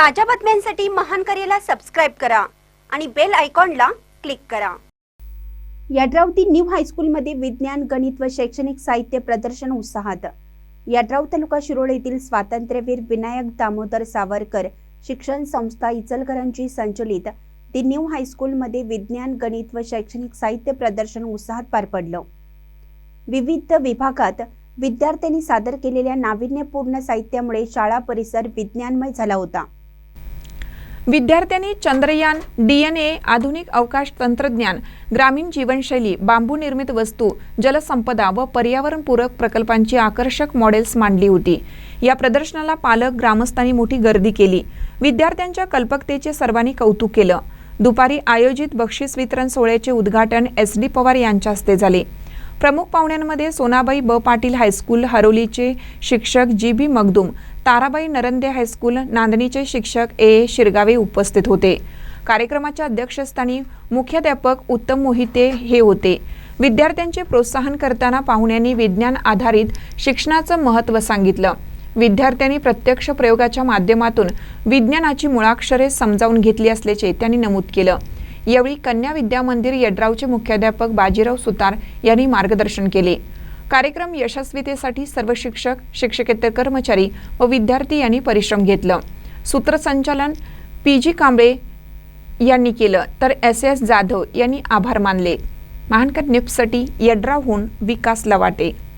ताज्या बातम्यांसाठी महान करेला सबस्क्राईब करा आणि बेल आयकॉनला क्लिक करा. यड्रावती न्यू हायस्कूलमध्ये विज्ञान गणित व शैक्षणिक साहित्य प्रदर्शन उत्साहात. यड्राव तालुका शिरोळ येथील स्वातंत्र्यवीर विनायक दामोदर सावरकर शिक्षण संस्था इचलकरंजी संचलित दी न्यू हायस्कूलमध्ये विज्ञान गणित व शैक्षणिक साहित्य प्रदर्शन उत्साहात पार पडलं. विविध विभागात विद्यार्थ्यांनी सादर केलेल्या नाविन्यपूर्ण साहित्यामुळे शाळा परिसर विज्ञानमय झाला होता. विद्यार्थ्यांनी चंद्रयान डीएनए आधुनिक अवकाश तंत्रज्ञान ग्रामीण जीवनशैली बांबू निर्मित वस्तू जलसंपदा व पर्यावरणपूरक प्रकल्पांची आकर्षक मॉडेल्स मांडली होती. या प्रदर्शनाला पालक ग्रामस्थांनी मोठी गर्दी केली. विद्यार्थ्यांच्या कल्पकतेचे सर्वांनी कौतुक केलं. दुपारी आयोजित बक्षीस वितरण सोहळ्याचे उद्घाटन एस डी पवार यांच्या हस्ते झाले. प्रमुख पाहुण्यांमध्ये सोनाबाई ब. पाटील हायस्कूल हरोलीचे शिक्षक G. B. Magdum Tarabai Narande high school नांदणीचे शिक्षक ए ए. शिरगावे उपस्थित होते. कार्यक्रमाच्या अध्यक्षस्थानी मुख्याध्यापक उत्तम मोहिते हे होते. विद्यार्थ्यांचे प्रोत्साहन करताना पाहुण्यांनी विज्ञान आधारित शिक्षणाचं महत्त्व सांगितलं. विद्यार्थ्यांनी प्रत्यक्ष प्रयोगाच्या माध्यमातून विज्ञानाची मुळाक्षरे समजावून घेतली असल्याचे त्यांनी नमूद केलं. यावेळी कन्या विद्या मंदिर यड्रावचे मुख्याध्यापक बाजीराव सुतार यांनी मार्गदर्शन केले. कार्यक्रम यशस्वीतेसाठी सर्व शिक्षक शिक्षकेतर कर्मचारी व विद्यार्थी यांनी परिश्रम घेतलं. सूत्रसंचालन पी जी कांबळे यांनी केलं. तर एस एस जाधव यांनी आभार मानले. महानकर निप्ससाठी यड्रावहून विकास लवाटे.